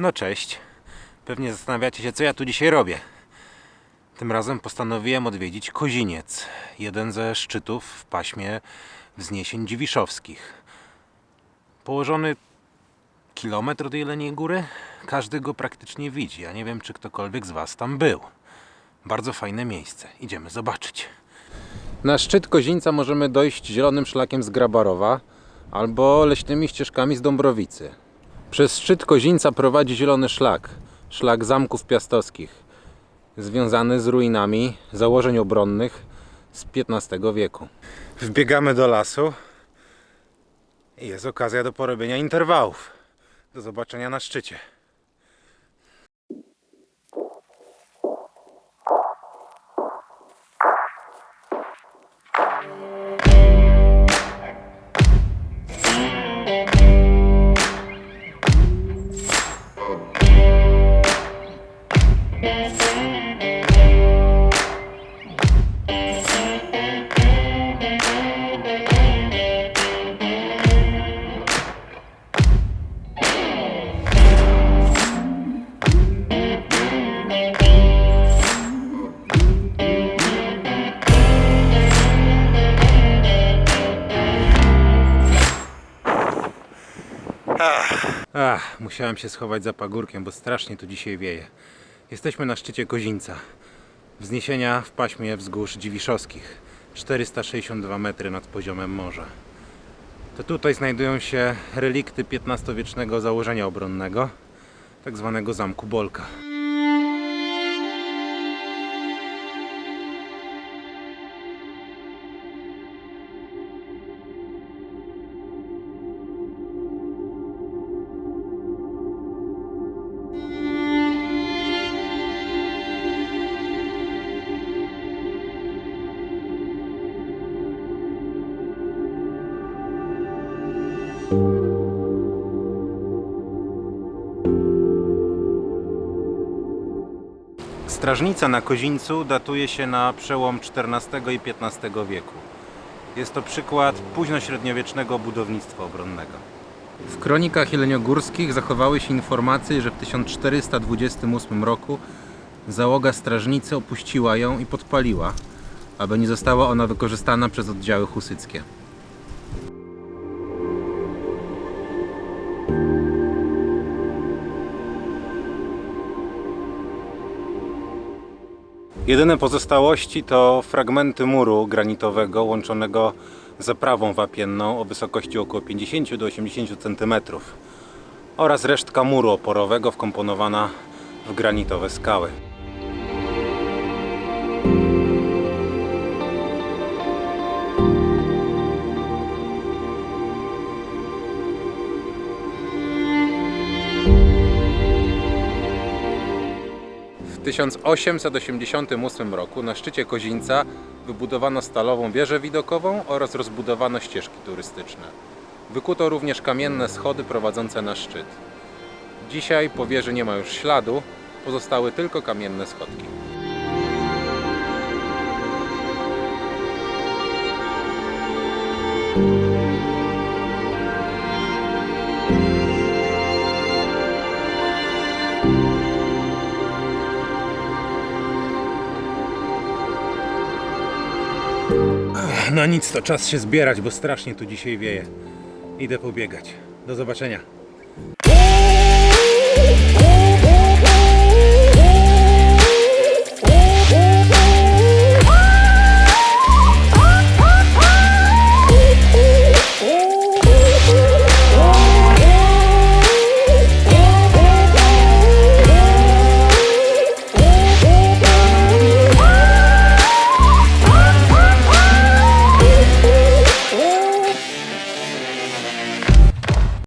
No cześć. Pewnie zastanawiacie się, co ja tu dzisiaj robię. Tym razem postanowiłem odwiedzić Koziniec, jeden ze szczytów w paśmie wzniesień dziwiszowskich. Położony kilometr od Jeleniej Góry, każdy go praktycznie widzi. Ja nie wiem, czy ktokolwiek z Was tam był. Bardzo fajne miejsce. Idziemy zobaczyć. Na szczyt Kozińca możemy dojść zielonym szlakiem z Grabarowa albo leśnymi ścieżkami z Dąbrowicy. Przez szczyt Kozińca prowadzi zielony szlak, szlak zamków piastowskich, związany z ruinami założeń obronnych z XV wieku. Wbiegamy do lasu i jest okazja do porobienia interwałów. Do zobaczenia na szczycie. Ach, musiałem się schować za pagórkiem, bo strasznie tu dzisiaj wieje. Jesteśmy na szczycie Kozińca. Wzniesienia w paśmie wzgórz dziwiszowskich. 462 metry nad poziomem morza. To tutaj znajdują się relikty XV-wiecznego założenia obronnego, tak zwanego zamku Bolka. Strażnica na Kozińcu datuje się na przełom XIV i XV wieku. Jest to przykład późnośredniowiecznego budownictwa obronnego. W kronikach jeleniogórskich zachowały się informacje, że w 1428 roku załoga strażnicy opuściła ją i podpaliła, aby nie została ona wykorzystana przez oddziały husyckie. Jedyne pozostałości to fragmenty muru granitowego łączonego zaprawą wapienną o wysokości około 50 do 80 cm oraz resztka muru oporowego wkomponowana w granitowe skały. 1888 roku na szczycie Kozińca wybudowano stalową wieżę widokową oraz rozbudowano ścieżki turystyczne. Wykuto również kamienne schody prowadzące na szczyt. Dzisiaj po wieży nie ma już śladu, pozostały tylko kamienne schodki. No nic, to czas się zbierać, bo strasznie tu dzisiaj wieje. Idę pobiegać. Do zobaczenia.